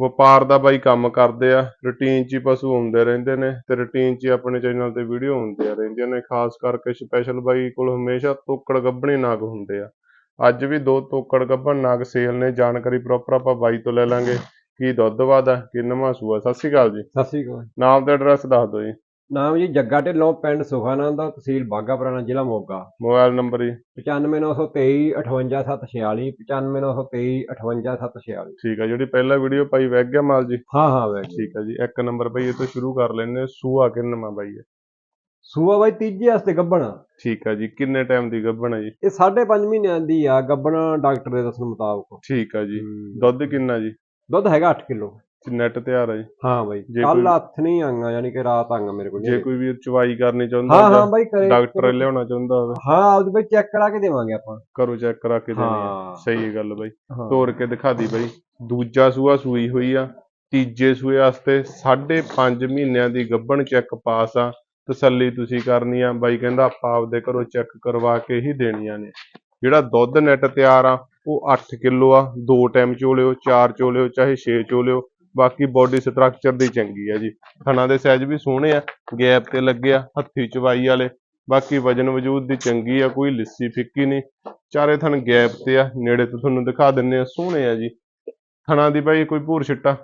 ਵਪਾਰ ਦਾ ਬਾਈ ਕੰਮ ਕਰਦੇ ਆ ਰੂਟੀਨ 'ਚ ਹੀ ਪਸ਼ੂ ਆਉਂਦੇ ਰਹਿੰਦੇ ਨੇ ਤੇ ਰੂਟੀਨ 'ਚ ਹੀ ਆਪਣੇ ਚੈਨਲ ਤੇ ਵੀਡੀਓ ਹੁੰਦੀਆਂ ਰਹਿੰਦੀਆਂ ਨੇ ਖਾਸ ਕਰਕੇ ਸਪੈਸ਼ਲ ਬਾਈ ਕੋਲ ਹਮੇਸ਼ਾ ਤੋਕੜ ਗੱਭਣੇ ਨਾਗ ਹੁੰਦੇ ਆ। ਅੱਜ ਵੀ ਦੋ ਤੋਕੜ ਗੱਭਣ ਨਾਗ ਸੇਲ ਨੇ ਜਾਣਕਾਰੀ ਪ੍ਰੋਪਰ ਆਪਾਂ ਬਾਈ ਤੋਂ ਲੈ ਲਾਂਗੇ। ਕੀ ਦੁੱਧ ਵਾਦਾ ਕਿ ਨਵਾਂ ਸੂਆ ਸਤਿ ਸ਼੍ਰੀ ਅਕਾਲ ਜੀ। ਸਤਿ ਸ੍ਰੀ ਅਕਾਲ। ਨਾਮ ਤੇ ਐਡਰੈਸ ਦੱਸ ਦਿਓ ਜੀ। ਨਾਮ ਜੀ ਜੱਗਾ ਢਿੱਲੋਂ ਪਿੰਡ ਸੁਖਾਨੰਦ ਦਾ ਤਹਿਸੀਲ ਬਾਗਾ ਪੁਰਾਣਾ ਜ਼ਿਲ੍ਹਾ ਮੋਗਾ। ਮੋਬਾਈਲ ਨੰਬਰ ਜੀ। 95923 58746 95923 58746 ਠੀਕ ਆ ਜਿਹੜੀ ਪਹਿਲਾ ਵੀਡੀਓ ਪਾਈ ਵੈਗ ਗਿਆ ਮਾਲ ਜੀ? ਹਾਂ ਹਾਂ ਵੈਗ ਠੀਕ ਆ ਜੀ ਇੱਕ ਨੰਬਰ ਬਈ ਇਹ ਤੋਂ ਸ਼ੁਰੂ ਕਰ ਹਾਂ। ਸੂਆ ਕਿੰਨਵਾਂ ਬਾਈ ਹੈ ਸੂਆ ਬਾਈ ਤੀਜੇ ਵਾਸਤੇ ਗੱਬਣ। ਠੀਕ ਆ ਜੀ ਕਿੰਨੇ ਟਾਈਮ ਦੀ ਗੱਭਣ ਹੈ ਜੀ? ਇਹ 5.5 ਮਹੀਨਿਆਂ ਦੀ ਆ ਗੱਬਣ ਡਾਕਟਰ ਦੇ ਦੱਸਣ ਮੁਤਾਬਕ। ਠੀਕ ਆ ਜੀ। ਦੁੱਧ ਕਿੰਨਾ ਜੀ? ਦੁੱਧ ਹੈਗਾ 8 ਕਿਲੋ। ਨੈਟ ਤਿਆਰ ਆ ਜੀ ਹਾਂ ਬਾਈ। ਜੇ ਕੱਲ ਕੋਈ- ਹੱਥ ਨਹੀਂ ਆਂਗਾ ਯਾਨੀ ਕਿ ਰਾਤ ਆਂਗਾ ਮੇਰੇ ਕੋਲ। ਜੇ ਕੋਈ ਵੀਰ ਚਵਾਈ ਕਰਨੀ ਚਾਹੁੰਦਾ ਹਾਂ ਹਾਂ ਜਾਂ ਬਾਈ ਕਰੇ। ਡਾਕਟਰ ਲਿਆਉਣਾ ਚਾਹੁੰਦਾ ਹੋਵੇ। ਹਾਂ ਆਪਦੇ ਬਾਈ ਚੈੱਕ ਕਰਾ ਕੇ ਦੇਵਾਂਗੇ ਆਪਾਂ। ਕਰੋ ਚੈੱਕ ਕਰਾ ਕੇ ਦੇਣੀ ਆ। ਹਾਂ। ਸਹੀ ਗੱਲ ਬਾਈ। ਹਾਂ। ਤੋੜ ਕੇ ਦਿਖਾ ਦੀ ਬਾਈ। ਦੂਜਾ ਸੂਆ ਸੂਈ ਹੋਈ ਆ। ਤੀਜੇ ਸੂਏ ਵਾਸਤੇ 5.5 ਮਹੀਨਿਆਂ ਦੀ ਗੱਭਣ ਚੈੱਕ ਪਾਸ ਆ। ਤਸੱਲੀ ਤੁਸੀਂ ਕਰਨੀ ਆ। ਬਾਈ ਕਹਿੰਦਾ ਆਪਾਂ ਆਪਦੇ ਘਰੋਂ ਚੈੱਕ ਕਰਵਾ ਕੇ ਹੀ ਦੇਣੀਆਂ ਨੇ। ਜਿਹੜਾ ਦੁੱਧ ਨੈਟ ਤਿਆਰ ਆ ਉਹ 8 ਕਿਲੋ ਆ। ਦੋ ਟਾਈਮ ਚੋਲਿਓ ਚਾਰ ਚੋਲਿਓ ਚਾਹੇ 6 ਚੋਲਿਓ। ਬਾਕੀ ਬੋਡੀ ਸਟਰਕਚਰ ਦੀ ਚੰਗੀ ਆ ਜੀ। ਥਣਾ ਦੇ ਸਾਈਜ਼ ਵੀ ਸੋਹਣੇ ਆ ਗੈਪ ਤੇ ਲੱਗੇ ਆ ਹੱਥੀ ਚਵਾਈ ਵਾਲੇ। ਬਾਕੀ ਵਜਨ ਵਜੂਦ ਦੀ ਚੰਗੀ ਆ ਕੋਈ ਲਿੱਸੀ ਫਿੱਕੀ ਨਹੀਂ। ਚਾਰੇ ਥਣ ਗੈਪ ਤੇ ਆ ਨੇੜੇ ਤੋਂ ਤੁਹਾਨੂੰ ਦਿਖਾ ਦਿੰਨੇ ਆ ਸੋਹਣੇ ਆ ਜੀ। ਥਣਾ ਦੀ ਬਾਈ ਕੋਈ ਭੂਰ ਛਿੱਟਾ?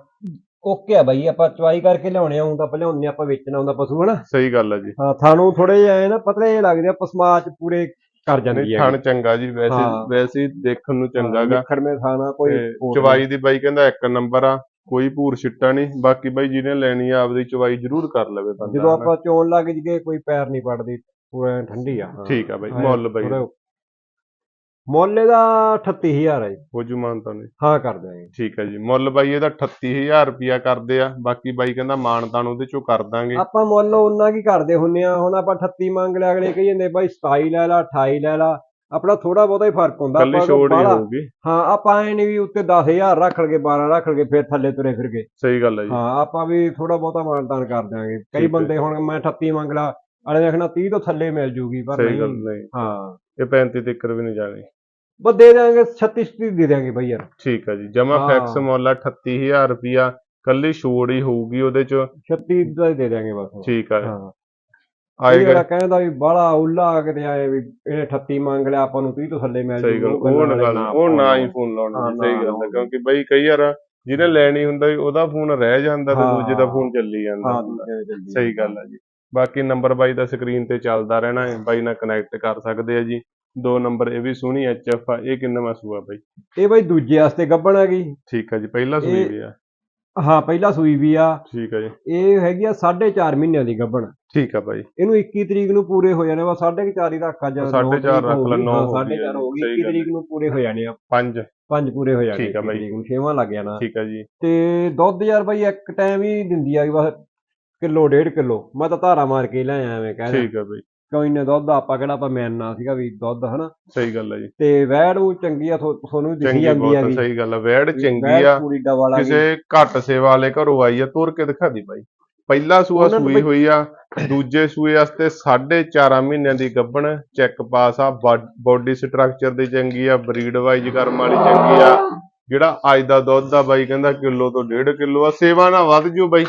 ਓਕੇ ਆ ਬਾਈ ਆਪਾਂ ਚਵਾਈ ਕਰਕੇ ਲਿਆਉਣੇ ਆਉਂ ਤਾਂ ਲਿਆਉਂਦੇ ਆਪਾਂ ਵੇਚਣਾ ਹੁੰਦਾ ਪਸ਼ੂ ਹਨਾ? ਸਹੀ ਗੱਲ ਆ ਜੀ। ਹਾਂ ਥਾਨੂੰ ਥੋੜੇ ਜਿਹਾ ਐ ਨਾ ਪਤਲੇ ਜਿਹੇ ਲੱਗਦੇ ਆ ਪਸਮਾਚ ਪੂਰੇ ਕਰ ਜਾਂਦੀ ਹੈ ਥਣ ਚੰਗਾ ਜੀ ਵੈਸੇ। ਵੈਸੇ ਦੇਖਣ ਨੂੰ ਚੰਗਾ ਗਾ। ਨਿਖੜ ਮੇ ਥਾਣਾ ਕੋਈ ਚਵਾਈ ਦੀ ਬਾਈ ਕਹਿੰਦਾ ਇੱਕ ਨੰਬਰ ਆ। ਕੋਈ ਭੂਰ ਛਿੱਟਾ ਨਹੀਂ ਬਾਕੀ ਬਾਈ ਜਿਹਨੇ ਲੈਣੀ ਆ ਆਪਦੀ ਚਵਾਈ ਜ਼ਰੂਰ ਕਰ ਲਵੇ। ਬੰਦਾ ਜਦੋਂ। ਆਪਾਂ ਚੋਣ ਲੱਗ ਜੀਏ ਕੋਈ ਪੈਰ ਨਹੀਂ ਪੜਦੀ ਪੂਰਾ ਠੰਡੀ ਆ। ਠੀਕ ਆ ਬਾਈ ਮੁੱਲ ਬਾਈ ਮੁੱਲ ਇਹਦਾ 38000 ਹੈ ਜੀ ਹੋ ਜੂ ਮਾਨਤਾ ਨੇ ਹਾਂ ਕਰ ਦਿਆਂਗੇ ਠੀਕ ਹੈ ਜੀ ਮੁੱਲ ਬਾਈ ਇਹਦਾ 38000 ਰੁਪਿਆ ਕਰਦੇ ਆ ਬਾਕੀ ਬਾਈ ਕਹਿੰਦਾ ਮਾਨਤਾਨ ਉਹਦੇ ਚੋਂ ਕਰ ਦਾਂਗੇ ਆਪਾਂ ਮੁੱਲ ਉਹਨਾਂ ਕੀ ਕਰਦੇ ਹੁੰਨੇ ਆ ਹੁਣ ਆਪਾਂ 38 ਮੰਗ ਲਿਆ ਅਗਲੇ ਕਹੀ ਜਾਂਦੇ ਬਾਈ 27 ਲੈ ਲਾ 28 ਲੈ ਲਾ ਆਪਣਾ ਥੋੜਾ ਬਹੁਤਾ ਹੀ ਫ਼ਰਕ ਹੁੰਦਾ ਕੱਲੀ ਆਪਾਂ ਛੋੜ ਹੀ ਬਾਹਲਾ- ਹੋਊਗੀ। ਹਾਂ ਆਪਾਂ ਐ ਨਹੀਂ ਵੀ ਉੱਤੇ 10000 ਰੱਖ ਲਗੇ 12 ਰੱਖ ਲਗੇ ਫਿਰ ਥੱਲੇ ਤੁਰੇ ਫਿਰ ਗਏ ਸਹੀ ਗੱਲ ਹੈ ਜੀ। ਹਾਂ ਆਪਾਂ ਵੀ ਥੋੜਾ ਬਹੁਤਾ ਮਾਨਤਾਨ ਕਰ ਦਿਆਂਗੇ। ਕਈ ਹੈ। ਬੰਦੇ ਹੁਣ ਮੈਂ 38 ਮੰਗ ਲਾ ਅਲੇ ਦੇਖਣਾ 30 ਤੋਂ ਥੱਲੇ ਮਿਲ ਜੂਗੀ ਪਰ ਸਹੀ ਗੱਲ ਨਹੀਂ। ਨਹੀਂ ਹਾਂ। ਇਹ 35 ਤੱਕ ਵੀ ਨਹੀਂ ਜਾਣੀ। ਬਸ ਦੇ ਦਿਆਂਗੇ 36 30 ਦੇ ਦਿਆਂਗੇ ਬਾਈ ਯਾਰ। ਠੀਕ ਹੈ ਜੀ ਜਮਾ ਹਾਂ। ਫਿਕਸ ਮੁੱਲ ਆ 38000 ਰੁਪਿਆ ਕੱਲੀ ਛੋੜ ਹੀ ਹੋਊਗੀ ਉਹਦੇ ਚ। 36 ਦਾ ਹੀ ਦੇ ਦਿਆਂਗੇ ਬਸ ਠੀਕ ਆ ਹਾਂ। ਆਏਗਾ ਜਿਹੜਾ ਕਹਿੰਦਾ ਵੀ ਬਾਹਲਾ ਉੱਲਾ ਕਿਤੇ ਆਏ ਵੀ ਇਹਨੇ 38 ਮੰਗ ਲਿਆ ਆਪਾਂ ਨੂੰ 30 ਤੋਂ ਥੱਲੇ ਮਿਲ ਸਹੀ ਗੱਲ ਉਹ ਨਾ ਗੱਲਾਂ ਉਹ ਨਾ ਹੀ ਫੋਨ ਲਾਉਣਾ ਸਹੀ ਗੱਲ ਹੈ। ਕਿਉਂਕਿ ਬਈ ਕਈ ਵਾਰ ਜਿਹਨੇ ਲੈਣੀ ਹੁੰਦਾ ਜੀ, ਉਹਦਾ ਫੋਨ ਰਹਿ ਜਾਂਦਾ ਤੇ। ਦੂਜੇ ਦਾ ਫੋਨ ਚੱਲੀ ਜਾਂਦਾ। ਸਹੀ ਗੱਲ ਹੈ ਜੀ। ਬਾਕੀ ਨੰਬਰ ਬਾਈ ਦਾ ਸਕਰੀਨ ਤੇ ਚੱਲਦਾ ਰਹਿਣਾ ਹੈ ਬਾਈ ਨਾਲ ਕਨੈਕਟ ਕਰ ਸਕਦੇ ਆ ਜੀ। ਦੋ ਨੰਬਰ ਇਹ ਵੀ ਸੋਹਣੀ ਐਚਐਫ ਆ ਇਹ ਕਿੰਨਾ ਸੂਆ ਬਾਈ। ਇਹ ਬਾਈ ਦੂਜੇ ਵਾਸਤੇ ਗੱਬਣ ਹੈਗੀ ਠੀਕ ਹੈ ਜੀ ਪਹਿਲਾ ਸੂਈ ਵੀ ਆ। ਹਾਂ ਪਹਿਲਾ ਸੂਈ ਵੀ ਆ। ਠੀਕ ਹੈ ਜੀ। ਇਹ ਹੈਗੀ ਆ 4.5 ਮਹੀਨਿਆਂ ਦੀ ਗੱਬਣ। ਠੀਕ ਆ ਬਾਈ। ਇਹਨੂੰ 21 ਤਰੀਕ ਨੂੰ ਪੂਰੇ ਹੋ ਜਾਣੇ ਵਾ 4.5 ਹੀ ਰੱਖ ਸਾਢੇ ਚਾਰ ਰੱਖ ਲੈ, ਨੌ ਹੋ ਗਈ 4.5 ਹੋ ਗਈ ਸਹੀ 21 ਗੱਲ ਤਰੀਕ ਨੂੰ ਪੂਰੇ ਹੋ ਜਾਣੇ ਆ। ਪੰਜ। ਪੰਜ ਪੂਰੇ ਹੋ ਜਾਣੇ ਠੀਕ ਆ 21 ਬਾਈ। ਤਰੀਕ ਨੂੰ ਛੇਵਾਂ ਲੱਗ ਜਾਣਾ। ਠੀਕ ਹੈ ਜੀ। ਤੇ ਦੁੱਧ ਯਾਰ ਬਾਈ ਇੱਕ ਟਾਈਮ ਹੀ ਦਿੰਦੀ ਆ ਬਸ ਕਿਲੋ ਡੇਢ ਕਿਲੋ। ਮੈਂ ਤਾਂ ਧਾਰਾ ਮਾਰ ਕੇ ਲੈ ਆਇਆ ਐਵੇਂ ਕਹਿੰਦਾ ਠੀਕ ਹੈ ਬਾਈ। ਕੋਈ ਨਾ ਦੁੱਧ ਆਪਾਂ ਕਿਹੜਾ ਆਪਾਂ ਮੈਨਾ ਸੀਗਾ ਵੀ ਦੁੱਧ ਹਨਾ? ਸਹੀ ਗੱਲ ਹੈ ਜੀ। ਤੇ ਵੈੜ ਉਹ ਚੰਗੀ ਆ ਥੋ- ਤੁਹਾਨੂੰ ਦਿਖੀ ਚੰਗੀ ਜਾਂਦੀ ਬਹੁਤ ਆ ਵੀ ਸਹੀ ਗੱਲ ਆ। ਵੈੜ ਚੰਗੀ ਵੈੜ ਆ। ਪੂਰੀ ਗਈ ਕਿਸੇ ਘੱਟ ਸੇਵਾ ਵਾਲੇ ਘਰੋਂ ਆਈ ਆ ਤੁਰ ਕੇ ਦਿਖਾ ਦੀ ਬਾਈ। ਪਹਿਲਾ ਸੂਆ ਉਹਨਾਂ ਨੂੰ ਸੂਈ ਬਈ- ਹੋਈ ਆ ਦੂਜੇ ਸੂਏ ਵਾਸਤੇ 4.5 ਮਹੀਨਿਆਂ ਦੀ ਗੱਭਣ ਚੈੱਕ ਪਾਸ ਆ ਬਾਡੀ ਸਟਰਕਚਰ ਦੀ ਚੰਗੀ ਆ ਬਰੀਡ ਵਾਈਜ਼ ਕਰਮ ਵਾਲੀ ਚੰਗੀ ਆ। ਜਿਹੜਾ ਅੱਜ ਦਾ ਦੁੱਧ ਆ ਬਾਈ ਕਹਿੰਦਾ ਕਿਲੋ ਤੋਂ 1.5 ਕਿਲੋ ਆ ਸੇਵਾ ਨਾ ਵੱਧ ਜੂ ਬਾਈ।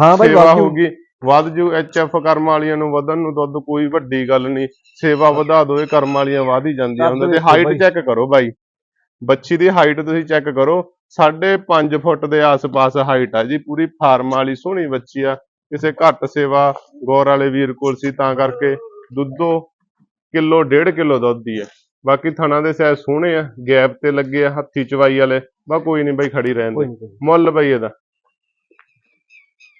ਹਾਂ ਬਾਈ ਸੇਵਾ ਵਾਧੂ। ਹੋਊਗੀ। ਵੱਧ ਜੂ ਐਚਐਫ ਕਰਮ ਵਾਲੀਆਂ ਨੂੰ ਵਧਣ ਨੂੰ ਦੁੱਧ ਕੋਈ ਵੱਡੀ ਗੱਲ ਨਹੀਂ। ਸੇਵਾ ਵਧਾ ਦੋ ਇਹ ਕਰਮ ਵਾਲੀਆਂ ਵਧ ਹੀ ਜਾਂਦੀਆਂ ਕਰ ਹੁੰਦੇ ਤੇ ਹਾਈਟ। ਚੈੱਕ ਕਰੋ ਬਾਈ। ਬੱਚੀ ਦੀ ਹਾਈਟ ਤੁਸੀਂ ਚੈੱਕ ਕਰੋ। 5.5 ਫੁੱਟ ਦੇ ਆਸ-ਪਾਸ ਹਾਈਟ ਆ ਜੀ। ਪੂਰੀ ਫਾਰਮ ਵਾਲੀ ਸੋਹਣੀ ਬੱਚੀ ਆ। ਕਿਸੇ ਘੱਟ ਸੇਵਾ ਗੌਰ ਵਾਲੇ ਵੀਰ ਕੋਲ ਸੀ ਤਾਂ ਕਰਕੇ ਦੁੱਧੋ ਕਿਲੋ ਡੇਢ ਕਿਲੋ ਦੁੱਧ ਦੀ ਹੈ ਬਾਕੀ ਥਣਾ ਦੇ ਸਾਈਜ਼ ਸੋਹਣੇ ਆ। ਗੈਪ ਤੇ ਲੱਗੇ ਆ ਹੱਥੀ ਚਵਾਈ ਵਾਲੇ। ਬਾ ਕੋਈ ਨਹੀਂ ਬਾਈ ਖੜੀ ਰਹਿਣ ਦੇ। ਮੁੱਲ ਬਾਈ ਇਹਦਾ।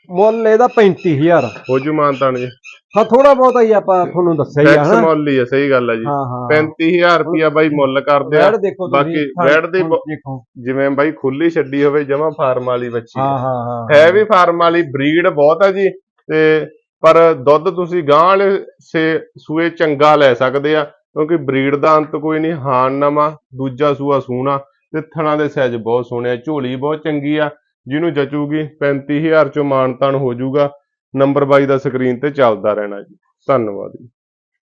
ਮੁੱਲ ਇਹਦਾ 35000 ਹੋ ਜੂ ਮਾਨਤਾਨ ਜੀ। ਹਾਂ ਥੋੜਾ ਬਹੁਤਾ ਹੀ ਆਪਾਂ ਤੁਹਾਨੂੰ ਦੱਸਿਆ ਹੀ ਆ ਹਨਾ? ਮੁੱਲ ਹੀ ਆ ਸਹੀ ਗੱਲ ਜੀ। ਹਾਂ ਹਾਂ। 35000 ਰੁਪਿਆ ਬਾਈ ਮੁੱਲ ਕਰਦੇ ਆ ਦੇਖੋ ਬਾਕੀ ਵੈੜ ਦੀ ਹੁਣ ਬ- ਦੇਖੋ। ਜਿਵੇਂ ਬਾਈ ਖੁੱਲੀ ਛੱਡੀ ਹੋਵੇ ਜਮਾ ਫਾਰਮ ਵਾਲੀ ਬੱਚੀ ਹਾਂ ਹਾਂ ਹਾਂ ਹੈ। ਵੀ ਫਾਰਮ ਵਾਲੀ ਬਰੀਡ ਬਹੁਤ ਆ ਜੀ। ਤੇ ਪਰ ਦੁੱਧ ਤੁਸੀਂ ਗਾਂ ਵਾਲੇ ਸੇ ਸੂਏ ਚੰਗਾ ਲੈ ਸਕਦੇ ਆ ਕਿਉਂਕਿ ਬਰੀਡ ਦਾ ਅੰਤ ਕੋਈ ਨਹੀਂ ਹਾਨ ਨਵਾਂ ਦੂਜਾ ਸੂਆ ਸੂਣਾ ਤੇ ਥਣਾ ਦੇ ਸਾਈਜ਼ ਬਹੁਤ ਸੋਹਣੇ ਆ ਝੋਲੀ ਬਹੁਤ ਚੰਗੀ ਆ। ਜਿਹਨੂੰ ਜਚੂਗੀ 35000 ਚੋਂ ਮਾਨਤਾਨ ਹੋ ਜਾਊਗਾ। ਨੰਬਰ ਬਾਈ ਦਾ ਸਕਰੀਨ ਤੇ ਚੱਲਦਾ ਰਹਿਣਾ ਜੀ। ਧੰਨਵਾਦ ਜੀ।